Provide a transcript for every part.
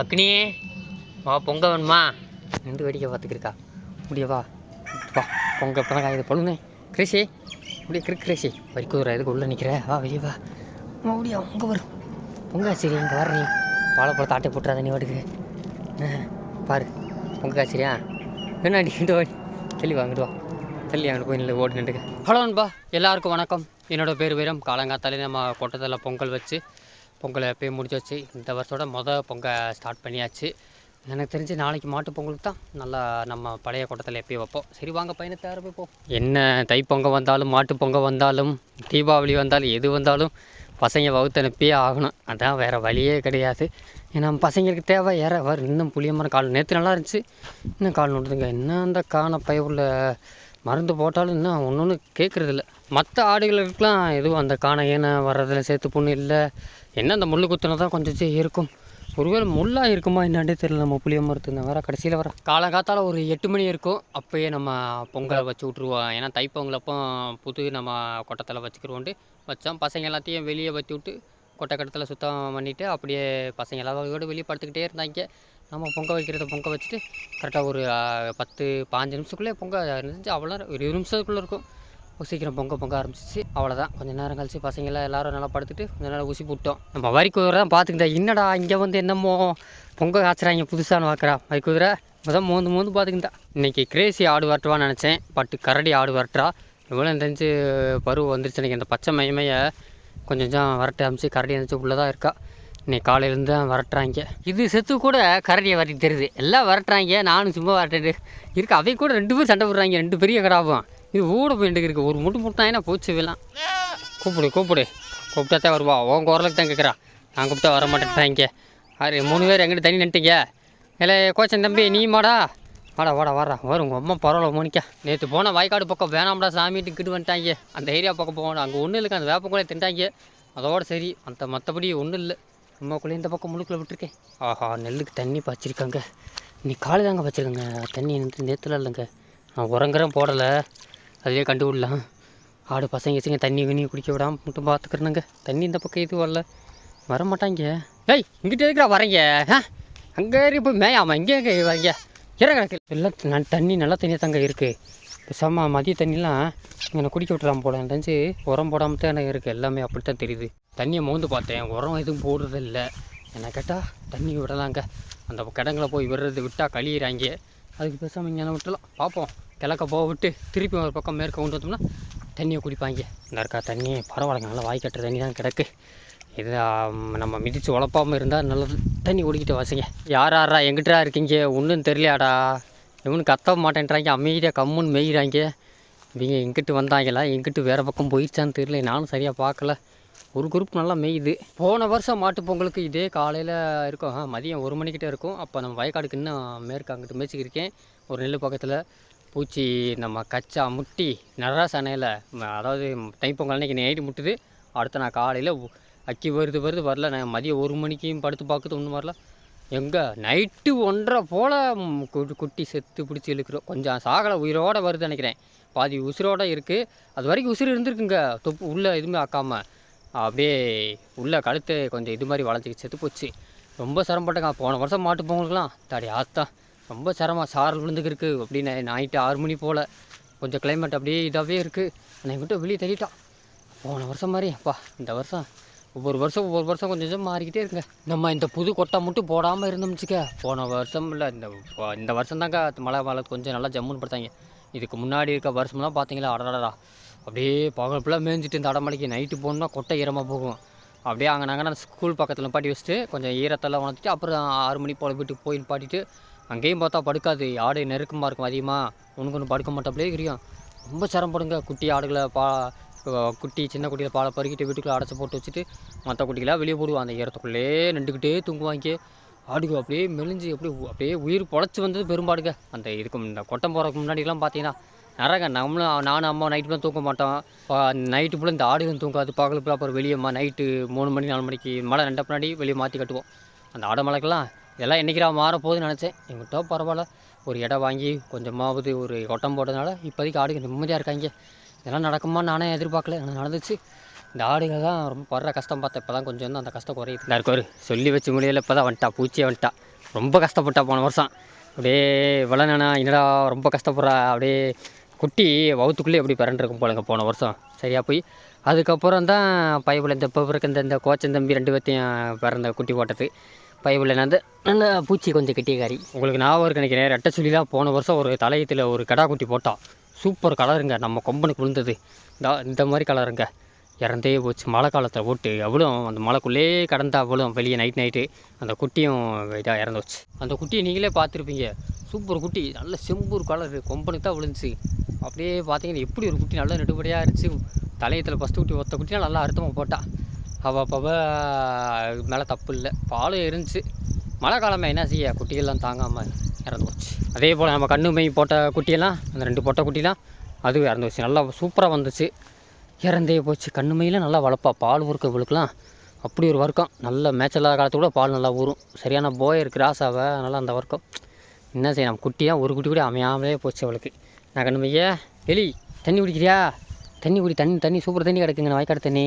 அக்னி வா பொங்க வேணுமா? நின்று வேடிக்கை பார்த்துக்கிருக்கா முடியவா வா பொங்க இப்போ தான் இது பொண்ணுனே கிருஷி அப்படியே கிரு கிருஷி வரிக்குதுரா இதுக்கு உள்ளே நிற்கிற வா வெளியே வா. முடியா உங்க வரும். பொங்க சரி இங்கே வர நீ. வாழைப்பழத்தை ஆட்டை போட்டுறாத நீ வாட்டுக்கு ஆ, பாரு பொங்க காய்ச்சரியா என்ன அடிக்கிட்டு வாடி தள்ளி வாங்கிட்டு வா. தள்ளி அங்கிட்டு போய் நில்லு ஓடி நின்றுக்க. ஹலோ நண்பா எல்லாருக்கும் வணக்கம். என்னோடய பேர் வீரம். காலங்காத்தாலே நம்ம கொட்டத்தில் பொங்கல் வச்சு பொங்கலை எப்பயும் முடிச்சு இந்த வருஷத்தோட மொதல் பொங்கல் ஸ்டார்ட் பண்ணியாச்சு. எனக்கு தெரிஞ்சு நாளைக்கு மாட்டு பொங்கலுக்கு தான். நல்லா நம்ம பழைய கூட்டத்தில் எப்பயும் வைப்போம். சரி வாங்க பயணத்தை ஆரம்பிப்போம். என்ன தைப்பொங்கல் வந்தாலும் மாட்டு பொங்கல் வந்தாலும் தீபாவளி வந்தாலும் எது வந்தாலும் பசங்க வகுத்து அனுப்பியே ஆகணும். அதான் வேறு வழியே கிடையாது. ஏன்னா பசங்களுக்கு தேவை ஏற வர இன்னும் புளியமான கால். நேற்று நல்லா இருந்துச்சு. இன்னும் கால் நோட்டுதுங்க என்ன அந்த காண பயவுள்ள மருந்து போட்டாலும் இன்னும் ஒன்று ஒன்று கேட்குறதில்ல மற்ற ஆடுகளுக்கெலாம் எதுவும் அந்த காண ஏன வர்றதில் சேர்த்து புண்ணு இல்லை. என்ன அந்த முள் குத்துனா தான் கொஞ்சம் இருக்கும். ஒருவேளை முள்ளாக இருக்குமா என்னன்னே தெரியல. நம்ம புளிய மரத்து வர கடைசியில் வர. காலங்காத்தால் ஒரு எட்டு மணி இருக்கும். அப்போயே நம்ம பொங்கலை வச்சு விட்ருவோம் ஏன்னா தைப்பொங்கலப்போ புது நம்ம கொட்டத்தில் வச்சுக்கிருவோண்டு வச்சோம். பசங்க எல்லாத்தையும் வெளியே வச்சு விட்டு கொட்டை கட்டத்தில் சுத்தம் பண்ணிவிட்டு அப்படியே பசங்க எல்லாரோட வெளியே படுத்துக்கிட்டே இருந்தாங்க. நம்ம பொங்க வைக்கிறத பொங்க வச்சுட்டு கரெக்டாக ஒரு பத்து பாஞ்சு நிமிஷத்துக்குள்ளே பொங்க இருந்துச்சு. அவ்வளோ ஒரு இருபது நிமிஷத்துக்குள்ளே இருக்கும். சீக்கிரம் பொங்க பொங்க ஆரம்பிச்சிச்சு. அவ்வளோதான் கொஞ்சம் நேரம் கழிச்சு பசங்களாம் எல்லாரும் நல்லா படுத்துட்டு கொஞ்ச நேரம் ஊசி போட்டோம். நம்ம வரி குதிரை தான் பார்த்துக்கிட்டா. என்னடா இங்கே வந்து என்னமோ பொங்க காய்ச்சுறாங்க புதுசான்னு பார்க்குறா வரி குதிரை இப்போதான் மோந்து மோந்து பார்த்துக்கிட்டா. இன்றைக்கி கிரேசி ஆடு வரட்டுவான்னு நினச்சேன். பட்டு கரடி ஆடு வரட்டுறா. இவ்வளோ தெரிஞ்சு பருவம் வந்துருச்சு எனக்கு இந்த பச்சை மையமையை கொஞ்சம் கொஞ்சம் வரட்ட அமைச்சு கரடி இருந்துச்சு உள்ளே தான் இருக்கா. இன்னைக்கு காலையிலேருந்து தான் வரட்டுறாங்க. இது செத்து கூட கரடியை வரட்டி தெரியுது எல்லாம் வரட்டுறாங்க. நானும் சும்மா வரட்டு இருக்கு. அவை கூட ரெண்டு பேரும் சண்டை போடுறாங்க. ரெண்டு பெரிய கடாவும் இது ஊட போயிட்டு இருக்கு. ஒரு முட்டு முட்டாயினா போச்சு வேலாம் கூப்பிடு கூப்பிடு. கூப்பிட்டாத்தான் வருவா. உன் குரலுக்கு தான் கேட்குறா நான் கூப்பிட்டா வர மாட்டேன் இங்கே. அது மூணு பேர் எங்கிட்ட தண்ணி நின்ட்டுங்க இல்லை கோச்சன் தம்பி நீ மாடா வாடா வாடா வாடா. வரும் உங்கள் அம்மா பரவாயில்ல மோனிக்கா. நேற்று போனால் வாய்க்காடு பக்கம் வேணாம்டா சாமிட்டு கிட்டு வந்துட்டாங்க. அந்த ஏரியா பக்கம் போகணும். அங்கே ஒன்றும் இல்லைங்க அந்த வேப்பக்குள்ளே தின்ட்டாங்க. அதோட சரி அந்த மற்றபடி ஒன்றும் இல்லை. அம்மாக்குள்ளே இந்த பக்கம் முழுக்கில் விட்டுருக்கேன். ஆஹா நெல்லுக்கு தண்ணி பாய்ச்சிருக்காங்க. இன்னைக்கு காலை தாங்க வச்சுருக்கேங்க தண்ணி நின்று நேற்றுல இல்லைங்க. நான் உரங்குறேன் போடலை. அதுவே கண்டு விடலாம் ஆடு பசங்க வச்சுங்க தண்ணி கிண்ணி குடிக்க விடாமல் மட்டும் பார்த்துக்கிறனுங்க தண்ணி இந்த பக்கம் எதுவும் வரல. வர மாட்டாங்க ஏய் இங்கிட்ட இருக்கிறா வரீங்க ஆ? அங்கே போய் மேயாமா இங்கே எங்கே வரீங்க இறங்க எல்லாம் ந- தண்ணி நல்லா தண்ணியாக தாங்க இருக்குது பேசாம மதிய தண்ணிலாம் இங்கே குடிக்க விட்டுலாம் போல. தெரிஞ்சு உரம் போடாமல் தான் எனக்கு இருக்குது எல்லாமே அப்படி தான் தெரியுது. தண்ணியை மோந்து பார்த்தேன். உரம் எதுவும் போடுறது இல்லை. என்ன கேட்டால் தண்ணி விடலாங்க. அந்த கிடங்களை போய் விடுறது விட்டால் கழியிறாங்க. அதுக்கு பேசாமல் இங்கே விட்டுலாம் பார்ப்போம் கிழக்க போக விட்டு திருப்பி ஒரு பக்கம் மேற்க கொண்டு வந்தோம்னா தண்ணியை குடிப்பாங்க. இந்த இருக்கா தண்ணி பரவாயில்லைங்க நல்லா வாய் கட்டுற தண்ணி தான் கிடக்கு. இது நம்ம மிதித்து உழப்பாமல் இருந்தால் நல்லது. தண்ணி குடிக்கிட்டு வாசிங்க. யார் யாரா எங்கிட்டா இருக்கீங்க? ஒன்றும் தெரியலையாடா. இவனு கத்த மாட்டேன்றாங்க அமைதியாக கம்முன்னு மேய்கிறாங்க இவங்க எங்கிட்டு வந்தாங்களா எங்கிட்டு வேறு பக்கம் போயிடுச்சான்னு தெரியல நானும் சரியாக பார்க்கல. ஒரு குரூப் நல்லா மேயுது. போன வருஷம் மாட்டு பொங்கலுக்கு இதே காலையில் இருக்கும். மதியம் ஒரு மணிக்கிட்டே இருக்கும். அப்போ நம்ம வயக்காடுக்கு இன்னும் மேற்கு அங்கிட்டு மேய்ச்சிக்கிருக்கேன். ஒரு நெல் பக்கத்தில். பூச்சி நம்ம கச்சா முட்டி நரா சனையில் அதாவது தைப்பொங்கல் அன்னைக்கு நைட்டு முட்டுது. அடுத்த நான் காலையில் அக்கி வருது வருது வரல. நான் மதியம் ஒரு மணிக்கும் படுத்து பார்க்குது ஒன்றும் வரல. எங்கே? நைட்டு ஒன்றரை போல் குட்டி செத்து பிடிச்சி இழுக்கிறோம் கொஞ்சம் சாகலை உயிரோடு வருது நினைக்கிறேன். பாதி உசுரோட இருக்குது அது வரைக்கும் உசுறு இருந்திருக்குங்க. தொப்பு உள்ளே எதுவுமே ஆக்காமல் அப்படியே உள்ளே கழுத்து கொஞ்சம் இது மாதிரி வளைஞ்சிக்கு செத்து போச்சு. ரொம்ப சிரமப்பட்டங்க. போன வருஷம் மாட்டு பொங்கலுக்குலாம் தடி ஆத்தான் ரொம்ப சிரமம். சாரல் விழுந்துக்கிருக்கு அப்படின்னு நைட்டு ஆறு மணி போல். கொஞ்சம் கிளைமேட் அப்படியே இதாகவே இருக்குது ஆனால் எங்கிட்ட வெளியே தள்ளிட்டான். போன வருஷம் மாதிரி அப்பா இந்த வருஷம் ஒவ்வொரு வருஷம் ஒவ்வொரு வருஷம் கொஞ்சம் கொஞ்சம் மாறிக்கிட்டே இருங்க நம்ம இந்த புது கொட்டை மட்டும் போடாமல் இருந்தோம்ச்சுக்க போன வருஷம் இல்லை இந்த இந்த வருஷம் தாங்க மழை மழை கொஞ்சம் நல்லா ஜம்முன்னு படுத்தாங்க. இதுக்கு முன்னாடி இருக்க வருஷம்லாம் பார்த்தீங்களா அடடடா அப்படியே பகல் ஃபுல்லாக மேய்ஞ்சிட்டு இந்த அடமலைக்கு நைட்டு போகணுன்னா கொட்டை ஈரமாக போகும். அப்படியே அங்கே நாங்கள் ஸ்கூல் பக்கத்தில் பாட்டி வச்சுட்டு கொஞ்சம் ஈரத்தெல்லாம் உணர்த்திட்டு அப்புறம் ஆறு மணி போல் வீட்டுக்கு போய் பாட்டிட்டு அங்கேயும் பார்த்தா படுக்காது. ஆடு நெருக்கமாக இருக்கும் அதிகமாக ஒன்று ஒன்று படுக்க மாட்டாப்லே தெரியும். ரொம்ப சிரமப்படுங்க குட்டி ஆடுகளை பா குட்டி சின்ன குட்டியில் பாலை பருக்கிட்டு வீட்டுக்குள்ளே அடைச்சி போட்டு வச்சுட்டு மற்ற குட்டிகளாக வெளியே போடுவோம் அந்த ஈரத்துக்குள்ளே நின்றுக்கிட்டே தூங்குவாங்க. ஆடுங்க அப்படியே மெலிஞ்சு அப்படியே அப்படியே உயிர் பொழைச்சி வந்தது பெரும்பாடுங்க. அந்த இதுக்கு இந்த கொட்டம் போகிறதுக்கு முன்னாடிலாம் பார்த்தீங்கன்னா நிறைய நம்மளும் நானும் அம்மா நைட்டு தான் தூங்க மாட்டோம். நைட்டு ஃபுல்லாக இந்த ஆடுகளும் தூங்காது. பகல் ஃபுல்லாக அப்புறம் வெளியே நைட்டு மூணு மணி நாலு மணிக்கு மழை ரெண்டு பின்னாடி வெளியே மாற்றி கட்டுவோம். அந்த ஆடை மலைக்கெல்லாம் இதெல்லாம் என்றைக்கிறா மாற போகுதுன்னு நினச்சேன். எங்கிட்ட பரவாயில்ல. ஒரு இடம் வாங்கி கொஞ்சமாவது ஒரு கொட்டம் போட்டதுனால இப்போதைக்கு ஆடுகள் நிம்மதியாக இருக்காங்க. இதெல்லாம் நடக்குமா நானே எதிர்பார்க்கல. எனக்கு நடந்துச்சு. இந்த ஆடுகள் தான் ரொம்ப படுற கஷ்டம் பார்த்தேன். இப்போ தான் கொஞ்சம் வந்து அந்த கஷ்டம் குறையுது. இந்த இருக்கவர் சொல்லி வச்சு முடியல. இப்போ தான் வந்துட்டா. பூச்சியே வந்துட்டா. ரொம்ப கஷ்டப்பட்டா போன வருஷம். அப்படியே விளனா என்னடா ரொம்ப கஷ்டப்படுறா. அப்படியே குட்டி வவுத்துக்குள்ளே எப்படி பிறண்டிருக்கும் போலங்க போன வருஷம். சரியாக போய். அதுக்கப்புறம் தான் பைபிள் இந்த இப்போ இருக்க இந்த இந்த கோச்சன் தம்பி ரெண்டு பேர்த்தையும் பிறந்த குட்டி போட்டது. பைபிளில் வந்து நல்ல பூச்சி கொஞ்சம் கெட்டியக்காரி. உங்களுக்கு ஞாபகம் ஒரு நினைக்கிறேன் ரெட்டை சொல்லிலாம் போன வருஷம் ஒரு தலையத்தில் ஒரு கடா குட்டி போட்டான் சூப்பர் கலருங்க நம்ம கொம்பனுக்கு விழுந்தது. இந்த இந்த மாதிரி கலருங்க இறந்தே போச்சு. மழை காலத்தில் போட்டு அவ்வளோ அந்த மழைக்குள்ளே கடந்தா அவ்வளோ வெளியே நைட் நைட்டு அந்த குட்டியும் இதாக இறந்து வச்சு அந்த குட்டியை நீங்களே பார்த்துருப்பீங்க. சூப்பர் குட்டி. நல்ல செம்பூர் கலரு கொம்பனுக்கு தான் விழுந்துச்சு. அப்படியே பார்த்தீங்கன்னா எப்படி ஒரு குட்டி நல்லா நெடுபடியாக இருந்துச்சு. தலையத்தில் ஃபஸ்ட்டு குட்டி ஒத்த குட்டினா நல்லா அர்த்தமாக போட்டால் அவள் அப்போ மேலே தப்பு இல்லை. பாலும் இருந்துச்சு மழை காலமே என்ன செய்ய? குட்டிகள்லாம் தாங்காமல் இறந்து போச்சு. அதே போல் நம்ம கண்ணு மை போட்ட குட்டியெல்லாம் அந்த ரெண்டு போட்ட குட்டிலாம் அதுவும் இறந்து போச்சு. நல்லா சூப்பராக வந்துச்சு. இறந்தே போச்சு. கண்ணு மையில் நல்லா வளர்ப்பா. பால் ஊறுக்க இவளுக்குலாம் அப்படி ஒரு வர்க்கம். நல்ல மேய்ச்சலாத காலத்து கூட பால் நல்லா ஊறும். சரியான போயர் கிராஸாவை நல்லா அந்த வர்க்கம். என்ன செய்ய? நம்ம குட்டியாக ஒரு குட்டி கூட அமையாமலே போச்சு அவளுக்கு. நான் கண்ணு மைய? எலி தண்ணி குடிக்கிறியா? தண்ணி குடி. தண்ணி தண்ணி சூப்பர் தண்ணி கிடக்குங்க. வாய்க்காடு தண்ணி.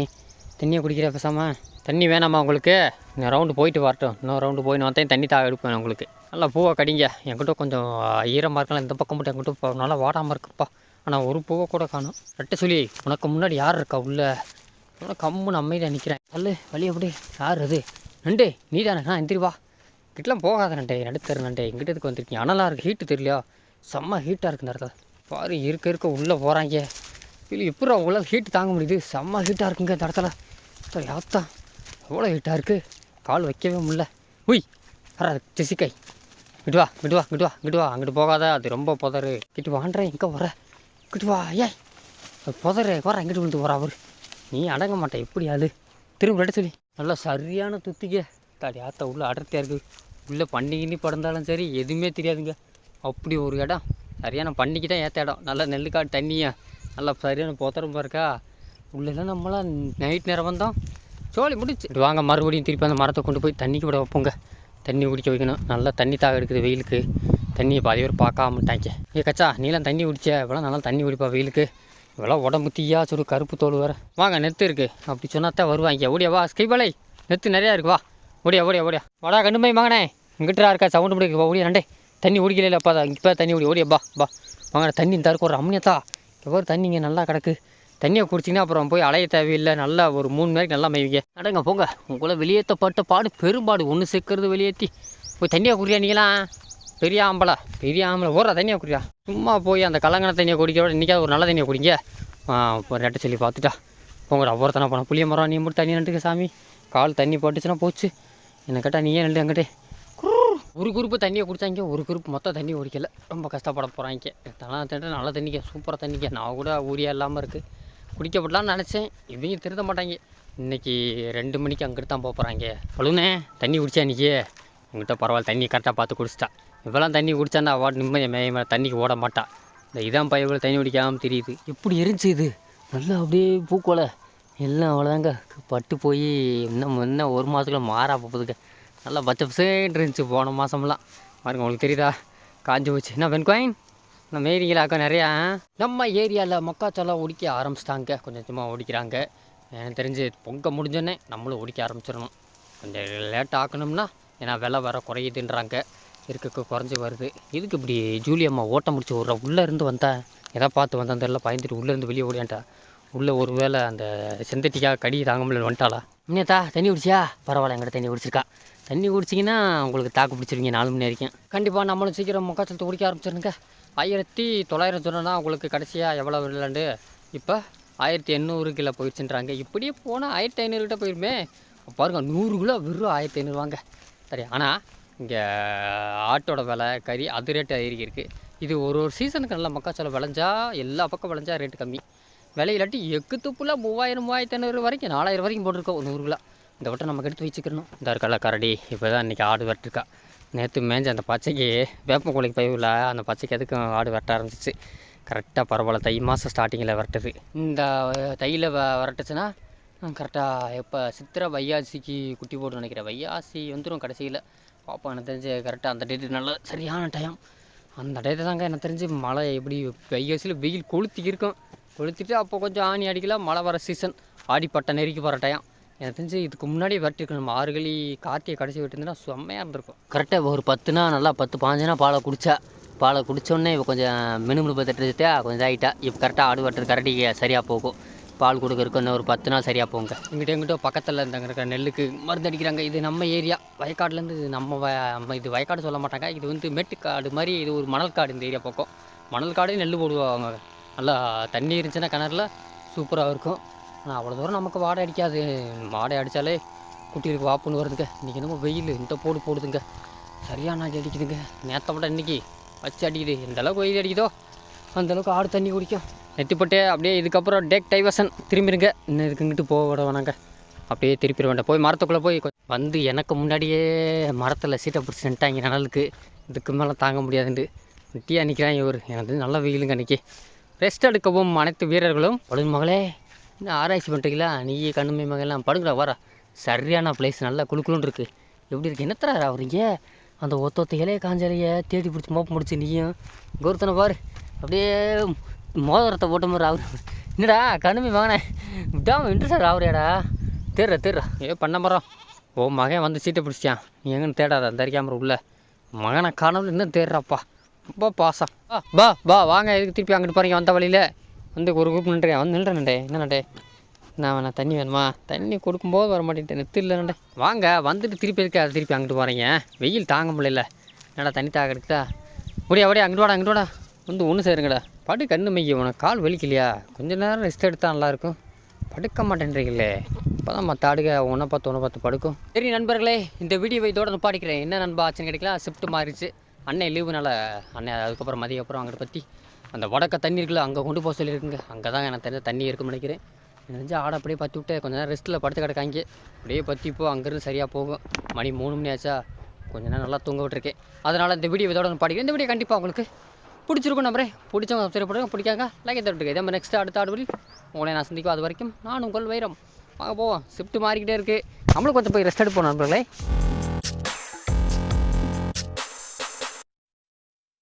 தண்ணியை குடிக்கிற பேசாமல் தண்ணி வேணாமா உங்களுக்கு? இந்த ரவுண்டு போயிட்டு வரட்டும். இன்னும் ரவுண்டு போய் நான் வந்தேன் தண்ணி தாக எடுப்பேன் உங்களுக்கு. நல்லா பூவை கடிங்க. என்கிட்ட கொஞ்சம் ஈரமாக இருக்கலாம் இந்த பக்கம் மட்டும் என்கிட்ட இப்போ நல்லா வாடாமல் இருக்குப்பா. ஆனால் ஒரு பூவை கூட காணும். ரெட்டை சொல்லி உனக்கு முன்னாடி யார் இருக்கா உள்ள? உனக்கு கம்முன்னு அமைதியாக நிற்கிறேன் அல்லு வழி எப்படி? யார் அது? நண்டே நீ தானே நான் எந்திரி வா. கிட்டலாம் போகாத நண்டே. நடுத்தர் நண்டே. எங்கிட்டதுக்கு வந்திருக்கீங்க? அனலாக இருக்குது ஹீட்டு தெரியலையா? செம்ம ஹீட்டாக இருக்குது இந்த இடத்துல. பாரு இருக்க இருக்க உள்ளே போகிறாங்க இல்லை எப்படி உள்ள ஹீட்டு தாங்க முடியுது? செம்ம ஹீட்டாக இருக்குங்க இந்த இடத்துல. அத்தா, யாத்தா அவ்வளோ ஹீட்டாக இருக்குது கால் வைக்கவே முடில உய் வர ஜெசிக்கை. இங்கிட்டு வா இங்கிட்டு வா இங்கிட்டு வா இங்கிட்டு வா. அங்கிட்டு போகாத அது ரொம்ப புதரு. கிட்டு வாண்டேன் எங்கே வர. இங்கிட்டு வா ஏய். அது புதரு. வர எங்கிட்டு விழுந்து போகிறா அவர். நீ அடங்க மாட்டேன் எப்படி அது? திரும்ப எடுத்து சொல்லி. நல்லா சரியான துத்திக்க. தாடி ஆத்தா உள்ளே அடர்த்தியாக இருக்குது உள்ளே பண்ணிக்கின்னு படந்தாலும் சரி எதுவுமே தெரியாதுங்க. அப்படி ஒரு இடம். சரியான பண்டிகை தான் ஏற்ற இடம். நல்லா நெல்லுக்காடு தண்ணியை. நல்லா சரியான போத்தரம்பா இருக்கா உள்ளெல்லாம் நம்மளாம் நைட் நேரம் வந்தோம். சோழி முடிச்சு வாங்க மறுபடியும் திருப்பி அந்த மரத்தை கொண்டு போய் தண்ணிக்கு விட வைப்போங்க. தண்ணி குடிக்க வைக்கணும். நல்லா தண்ணி தாக எடுக்குது வெயிலுக்கு. தண்ணியை பாதி பேர் பார்க்காமட்டாங்க ஏ கச்சா நீலாம் தண்ணி குடிச்ச? இவ்வளோ நல்லா தண்ணி குடிப்பா வெயிலுக்கு. இவ்வளோ உடம்பு தீயா சுடு கருப்பு தோல் வேறு. வாங்க நெத்து இருக்குது அப்படி சொன்னாத்தான் வருவாங்க. ஓடியா வா ஸ்கைபாலை நெத்து நிறையா இருக்கு வா. ஓடியா ஓடியா ஓடியா. வாடா கண்டுமை மகனே இங்கிட்டா இருக்கா சவுண்டு முடிக்கப்பா ஓடியா நண்டே தண்ணி குடிக்கல அப்பா இப்போ தண்ணி குடி. ஓடியா பா பா வாங்க தண்ணி இந்த ஒரு அம்னியத்தா எவ்வளோ தண்ணி இங்கே நல்லா கிடக்கு? தண்ணியை குடிச்சிங்கன்னா அப்புறம் போய் அலைய தேவையில்லை. நல்லா ஒரு மூணு மணிக்கு நல்லா மேய்விங்க நடங்க போங்க. உங்களை வெளியேற்றப்பட்ட பாடு பெரும்பாடு. ஒன்று சேர்க்கறது வெளியேற்றி. போய் தண்ணியை குடியா நீங்களாம் பெரிய ஆம்பளை. பெரிய ஆம்பளை. ஓடுற தண்ணியை குடியா சும்மா போய் அந்த கலங்கன தண்ணியை குடிக்க விட இன்றைக்காவது ஒரு நல்ல தண்ணியை குடிங்க. ஆ, ரெட்டை சொல்லி பார்த்துட்டா. போங்கடா ஒருத்தனை போனால் புளிய மரம் நீ மட்டும் தண்ணி நட்டுக்க சாமி. கால் தண்ணி போட்டுச்சுன்னா போச்சு. என்ன கேட்டால் நீயே நண்டு என்கிட்ட ஒரு குரூப்பு தண்ணியை குடித்தாங்க ஒரு குரூப் மொத்தம் தண்ணி குடிக்கல ரொம்ப கஷ்டப்பட போகிறாங்க தலாம் தண்ணி நல்ல தண்ணிக்க சூப்பராக தண்ணிக்க நான் கூட ஊரியா இல்லாமல் இருக்குது குடிக்கப்படலான்னு நினச்சேன். இவங்க திருந்த மாட்டாங்க. இன்னைக்கு ரெண்டு மணிக்கு அங்கிட்டு தான் போக போகிறாங்க பழுனே தண்ணி குடிச்சா இன்றைக்கி உங்கள்கிட்ட பரவாயில்ல தண்ணி கரெக்டாக பார்த்து குடிச்சிட்டா. இவெல்லாம் தண்ணி குடித்தான்னா அவாட் நிம்மதி மேய மேலே தண்ணிக்கு ஓட மாட்டா. இந்த இதான் பயவில் தண்ணி குடிக்காமல் தெரியுது. எப்படி எரிஞ்சு இது? நல்லா அப்படியே பூக்கோலை எல்லாம் அவ்வளோதாங்க பட்டு போய் இன்னும் இன்னும் ஒரு மாதத்துக்குள்ளே மாறா போகுதுங்க. நல்லா பச்சை பசேன்னு இருந்துச்சு போன மாதம்லாம் பாருங்க உங்களுக்கு தெரியுதா? காஞ்சி போச்சு. என்ன வெண்காயின் நம்ம ஏரிங்களாக்கா நிறையா நம்ம ஏரியாவில் மக்காச்சோளம் ஒடிக்க ஆரம்பிச்சிட்டாங்க. கொஞ்சம் கொஞ்சமாக ஒடிக்கிறாங்க எனக்கு தெரிஞ்சு பொங்க முடிஞ்சோடனே நம்மளும் ஒடிக்க ஆரம்பிச்சிடணும். கொஞ்சம் லேட் ஆக்கணும்னா ஏன்னா விலை வர குறையுதுன்றாங்க. இருக்க குறைஞ்சி வருது. இதுக்கு இப்படி ஜூலி அம்மா ஓட்ட முடிச்சு ஒரு உள்ளே இருந்து வந்தேன் எதை பார்த்து வந்தேன் தெரியல. பயந்துட்டு உள்ளேருந்து வெளியே ஓடியான்ட்டா. உள்ளே ஒரு வேளை அந்த செந்தட்டிக்காக கடி தாங்க முடியல வந்துட்டாளா? இன்னேத்தா தண்ணி குடிச்சியா? பரவாயில்ல எங்கிட்ட தண்ணி குடிச்சிருக்கா. தண்ணி குடிச்சிங்கன்னா உங்களுக்கு தாக்கு பிடிச்சிருவீங்க நாலு மணி வரைக்கும். கண்டிப்பாக நம்மளும் சீக்கிரம் முக்காச்சலத்தை குடிக்க ஆரம்பிச்சிருங்க. ஆயிரத்தி தொள்ளாயிரம் சொன்னால் உங்களுக்கு கடைசியாக எவ்வளோ விளையாண்டு இப்போ ஆயிரத்தி எண்ணூறு கிலோ போயிடுச்சுன்றாங்க. இப்படியே போனால் ஆயிரத்தி ஐநூறுகிட்ட போயிருமே. பாருங்க நூறு கிலோ வெறும் ஆயிரத்தி ஐநூறுவாங்க சரி ஆனால் இங்கே ஆட்டோட விலை கறி அது ரேட்டு ஏறி இருக்குது இது ஒரு ஒரு சீசனுக்கு நல்லா மக்காச்சோளம் விளைஞ்சா எல்லா பக்கம் விளைஞ்சா ரேட்டு கம்மி. விலை இல்லாட்டி எக்கு துப்புல மூவாயிரம் மூவாயிரத்தி ஐநூறு வரைக்கும் நாலாயிரம் வரைக்கும் போட்டிருக்கோம் நூறு கிலோ. இந்த வட்டம் நமக்கு எடுத்து வச்சுக்கணும். இந்த இருக்கல கரடி இப்போ தான் இன்றைக்கி ஆடு வெட்டிருக்கா. நேற்று மேஞ்ச அந்த பச்சைக்கு வேப்ப கோழிக்கு பயிரில் அந்த பச்சைக்கு எதுக்கும் ஆடு வெட்ட ஆரம்பிச்சிச்சு. கரெக்டாக பரவாயில்ல தை மாதம் ஸ்டார்டிங்கில் விரட்டுது இந்த தையில் விரட்டுச்சுன்னா கரெக்டாக எப்போ சித்திரை வையாசிக்கு குட்டி போட்டு நினைக்கிறேன். வையாசி வந்துடும் கடைசியில். பாப்பா எனக்கு தெரிஞ்சு கரெக்டாக அந்த டேட்டு நல்ல சரியான டைம் அந்த டேட்டு தாங்க எனக்கு தெரிஞ்சு மழை எப்படி வையாசியில் வெயில் கொளுத்தி இருக்கும் கொளுத்திட்டு அப்போ கொஞ்சம் ஆணி அடிக்கலாம் மழை வர சீசன் ஆடிப்பட்ட நெருக்கி போகிற டைம் எனக்கு தெரிஞ்சு இதுக்கு முன்னாடி விரட்டிருக்கணும் நம்ம ஆறுகளி கார்த்திகை கடைசி விட்டுருந்தா செம்மையாக இருந்திருக்கும். கரெக்டாக ஒரு பத்துனா நல்லா பத்து பாஞ்சுனா பாலை குடிச்சா. பாலை குடித்தோடனே இப்போ கொஞ்சம் மினுமினுப்பு தட்டுச்சா கொஞ்சம் இதாகிட்டா இப்போ கரெக்டாக ஆடு வெட்டுறது கரெக்டாக சரியாக போகும். பால் கொடுக்கறதுக்கு இன்னும் ஒரு பத்து நாள் சரியாக போங்க. இங்கிட்ட எங்கிட்ட பக்கத்தில் இந்த இருக்கிற நெல்லுக்கு மருந்து அடிக்கிறாங்க. இது நம்ம ஏரியா. வயக்காடுலேருந்து இது நம்ம வ நம்ம இது வயக்காடு சொல்ல மாட்டாங்க. இது வந்து மேட்டுக்காடு மாதிரி இது ஒரு மணல் காடு இந்த ஏரியா பக்கம். மணல் காடே நெல் போடுவாங்க. நல்லா தண்ணி இருந்துச்சுன்னா கிணறுல சூப்பராக இருக்கும். ஆனால் அவ்வளோ தூரம் நமக்கு வாடை அடிக்காது. வாடை அடித்தாலே குட்டிகளுக்கு வாப்புன்னு வருதுங்க. இன்றைக்கி என்னமோ வெயில் இந்த போடு போடுதுங்க. சரியான அடி அடிக்குதுங்க. நேற்றை விட இன்றைக்கி வச்சு அடிக்குது. எந்த அளவுக்கு வெயில் அடிக்குதோ? அந்தளவுக்கு ஆடு தண்ணி குடிக்கும். நெத்திப்பட்டே அப்படியே இதுக்கப்புறம் டேக் டைவர்சன். திரும்பிடுங்க இன்னும் இதுக்குங்கிட்டு போக விட வேணாங்க. அப்படியே திருப்பிட வேண்டாம். போய் மரத்துக்குள்ளே போய் வந்து எனக்கு முன்னாடியே மரத்தில் சீட்டை பிடிச்சி நின்ட்டாங்க நிழலுக்கு. இதுக்கு மேலே தாங்க முடியாதுன்ட்டு வெட்டியாக நிற்கிறான் இவர். எனக்கு நல்ல வெயிலுங்க அன்றைக்கி ரெஸ்ட் எடுக்கவும் அனைத்து வீரர்களும். படுங்க மகளே இன்னும் ஆராய்ச்சி பண்ணுறீங்களா நீ கண்ணுமை மகள்லாம் படுங்கடா வர சரியான பிளேஸ் நல்லா குழுக்குழுன்னு இருக்குது எப்படி இருக்கு? என்னத்தரா அவரீங்க அந்த ஒத்த ஒத்த இலைய காஞ்சலைய தேடி பிடிச்சி மோப்ப முடிச்சு நீயும். கௌரத்தனை பாரு. அப்படியே மோதிரத்தை போட்ட மாதிரி ஆகுது. என்னடா கண்ணுமை மகனே விடாமல் இன்ட்ரெஸ்ட் ஆகுறியாடா. தேடுற தேடுறா. ஏ பண்ண மரம் ஓ மகன் வந்து சீட்டை பிடிச்சிட்டான். நீ எங்கன்னு தேடாத அந்த கேமரா உள்ள. மகனை காணவில் இன்னும் தேடுறாப்பா. ரொம்ப பாசம். ஆ பா பா வாங்க. எதுக்கு திருப்பி அங்கிட்டு பாருங்க வந்த வழியில். வந்து ஒரு குரூப் நின்றே வந்து நில்றேன் நண்டே என்ன நண்டே நான் வேணா தண்ணி வேணுமா? தண்ணி கொடுக்கும்போது வர மாட்டேன்ட்டு நெத்து இல்லை நண்டே வாங்க வந்துட்டு திருப்பி எதுக்கு அதை திருப்பி அங்கிட்டு போகிறீங்க வெயில் தாங்க முடியல. என்னடா தண்ணி தாக எடுக்குதா முடியா அப்படியே அங்கிட்டு வாடா அங்கிட்டு வாடா. வந்து ஒன்று சேருங்கடா. படு கண்ணு மைய உனக்கு கால் வலிக்கலையா? கொஞ்ச நேரம் ரெஸ்ட் எடுத்தால் நல்லாயிருக்கும். படுக்க மாட்டேன்றீங்களே. இப்போ தான் மற்ற ஆடுக ஒன்றை பார்த்து ஒன்று பார்த்து படுக்கும். சரி நண்பர்களே இந்த வீடியோவை இதோட நிப்பாடிக்கிறேன் என்ன நண்பா ஆச்சுன்னு கிடைக்கல ஷிஃப்ட் மாறிச்சு அண்ணன் லீவுனால அண்ணன் அதுக்கப்புறம் மதியம் அப்புறம் அங்கிட்ட பற்றி அந்த வடக்க தண்ணி இருக்குல்ல அங்கே கொண்டு போக சொல்லியிருக்குங்க அங்கே தான் எனக்கு தெரிஞ்ச தண்ணி இருக்குன்னு நினைக்கிறேன். எனக்கு தெரிஞ்சு ஆடை அப்படியே பற்றி விட்டு கொஞ்ச நேரம் ரெஸ்ட்டில் படுத்து கிடக்காங்க. அப்படியே பற்றி இப்போ அங்கேருந்து சரியாக போகும். மணி மூணு மணி ஆச்சா? கொஞ்ச நேரம் நல்லா தூங்க விட்டுருக்கேன். அதனால் இந்த வீடியோ இதோட படிக்கிறேன். இந்த வீடியோ கண்டிப்பாக உங்களுக்கு பிடிச்சிருக்கும் நம்பரே பிடிச்சவங்க சப்ஸ்கிரைப் பண்ணுங்க பிடிக்காங்க லைக் தட்டுங்க. இதே மாதிரி நெக்ஸ்ட் அடுத்த ஆடுவில் உங்களை நான் சந்திக்கும் அது வரைக்கும் நான் உங்கள் வைரம். வாங்க போவோம். ஷிஃப்ட் மாறிக்கிட்டே இருக்குது நம்மளும் கொஞ்சம் போய் ரெஸ்ட் எடுப்போம் நண்பர்களே.